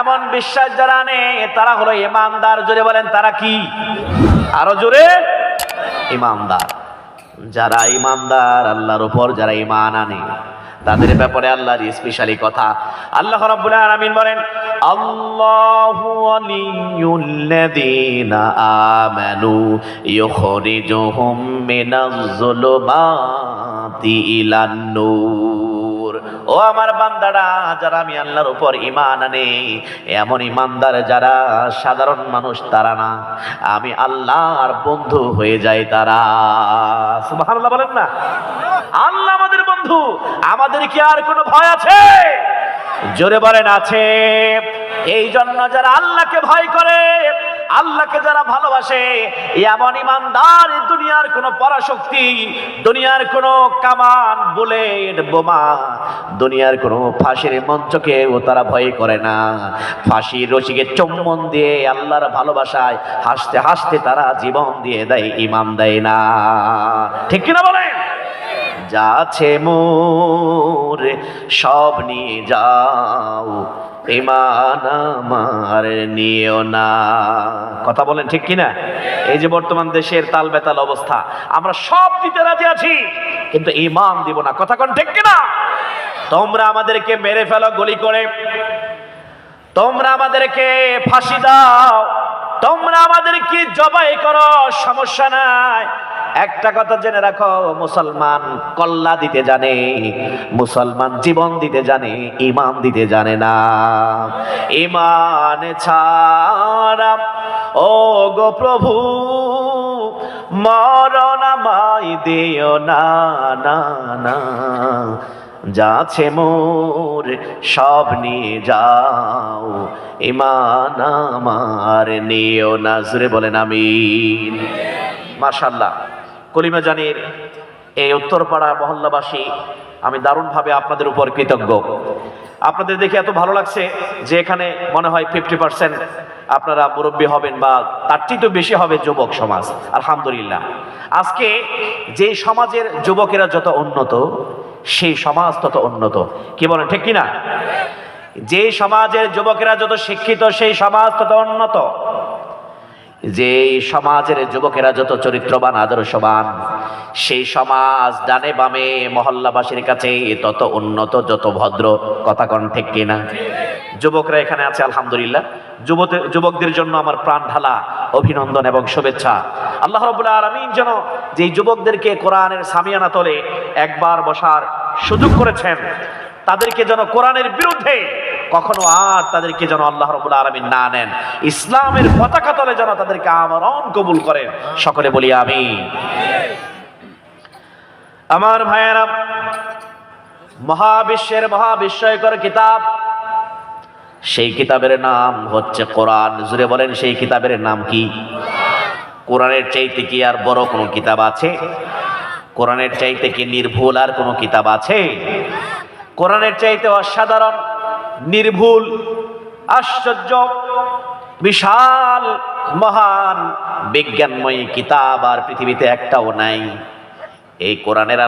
এমন বিশ্বাস যারা আনে, তারা হলো ইমানদার। জোরে বলেন, তারা কি? আরও জোরে, ইমানদার। যারা ইমানদার, আল্লাহর উপর যারা ইমান আনে, তাদের ব্যাপারে আল্লাহর স্পেশালি কথা। আল্লাহ রাব্বুল আলামিন বলেন, আল্লাহু ওয়ালিয়ুল্লাযীনা আমানু ইউখরিজুহুম মিনাজ যুলুমাতি ইলান নূর ও আমার বান্দারা, যারা আমি আল্লাহর উপর ইমান আনে, এমন ইমানদার যারা, সাধারণ মানুষ তারা না। আমি আল্লাহর বন্ধু হয়ে যায় তারা। সুবহানাল্লাহ বলেন না। আল্লাহ আমাদের বন্ধু, আমাদের কি আর কোনো ভয় আছে? জোরে বলেন, আছে। এই জন্য যারা আল্লাহকে ভয় করে আল্লাহকে যারা ভালোবাসে, এমন ইমানদার দুনিয়ার কোনো পরাশক্তি, দুনিয়ার কোনো কামান, বুলেট, বোমা, দুনিয়ার কোনো ফাঁসির মঞ্চকে ও তারা ভয় করে না। ফাঁসির রশিকে চুম্বন দিয়ে আল্লাহর ভালোবাসায় হাসতে হাসতে তারা জীবন দিয়ে দেয় ইমান দেয় না। ঠিক কিনা বলেন? যাচ্ছে মোর, সব নিয়ে যাও। ইমান নিও না। কথা বলেন ঠিক কিনা? এই যে বর্তমান দেশের তাল বেতাল অবস্থা, আমরা সব দিতে রাজি আছি, কিন্তু ইমান দিব না। কথা কোন ঠিক কিনা? তোমরা আমাদেরকে মেরে ফেলো, গুলি করে। তোমরা আমাদেরকে ফাঁসি দাও। তোমরা আমাদেরকে জবাই করো, সমস্যা নাই। একটা কথা জেনে রাখো, মুসলমান কল্লা দিতে জানে, মুসলমান জীবন দিতে জানে ইমান দিতে জানে না। ইমান ছাড়া ও গো প্রভু, মরণ আমায় দিও না না না। যাচ্ছে মোর, সব নিয়ে যাও ইমান আমার নিও নাজরে বলেন আমিন। মাশাল্লাহ কলিমা জানির এই উত্তরপাড়া মহল্লাবাসী, আমি দারুণভাবে আপনাদের উপর কৃতজ্ঞ। আপনাদের দেখে এত ভালো লাগছে যে এখানে মনে হয় ফিফটি পার্সেন্ট আপনারা মুরব্বী হবেন বা তার চেয়ে বেশি হবে যুবক সমাজ, আলহামদুলিল্লাহ। আজকে যে সমাজের যুবকেরা যত উন্নত, সেই সমাজ তত উন্নত। কি বলেন, ঠিক কিনা? যে সমাজের যুবকেরা যত শিক্ষিত, সেই সমাজ তত উন্নত। যে সমাজের যুবকেরা যত চরিত্রবান, আদর্শবান, সেই সমাজ ডানে বামে মহল্লাবাসীর কাছে তত উন্নত, যত ভদ্র, কথা কন ঠিক কিনা? যুবকরা এখানে আছে, আলহামদুলিল্লাহ। যুবকদের জন্য আমার প্রাণ ঢালা, অভিনন্দন এবং শুভেচ্ছা। আল্লাহ রবুল্লা আলমিন যেন যে যুবকদেরকে কোরআনের সামিয়ানা তলে একবার বসার সুযোগ করেছেন, তাদেরকে যেন কোরআনের বিরুদ্ধে কখনো আর তাদেরকে যেন আল্লাহ রবুল আলমিন না নেন। ইসলামের পতাকা তলে যেন তাদেরকে আমরণ কবুল করেন। সকলে বলি আমি আমার ভাইয়েরা, মহাবিশ্বের মহাবিস্ময়কর কিতাব, সেই কিতাবের নাম হচ্ছে কোরআন। জুড়ে বলেন, সেই কিতাবের নাম কি? কোরআনের চাইতে কি আর বড় কোনো কিতাব আছে? কোরআনের চাইতে কি নির্ভুল আর কোনো কিতাব আছে? কোরআনের চাইতে অসাধারণ নির্ভুল আশ্চর্য বিশাল মহান বিজ্ঞানময়ী কিতাব আর পৃথিবীতে একটাও নাই। এই কোরআনের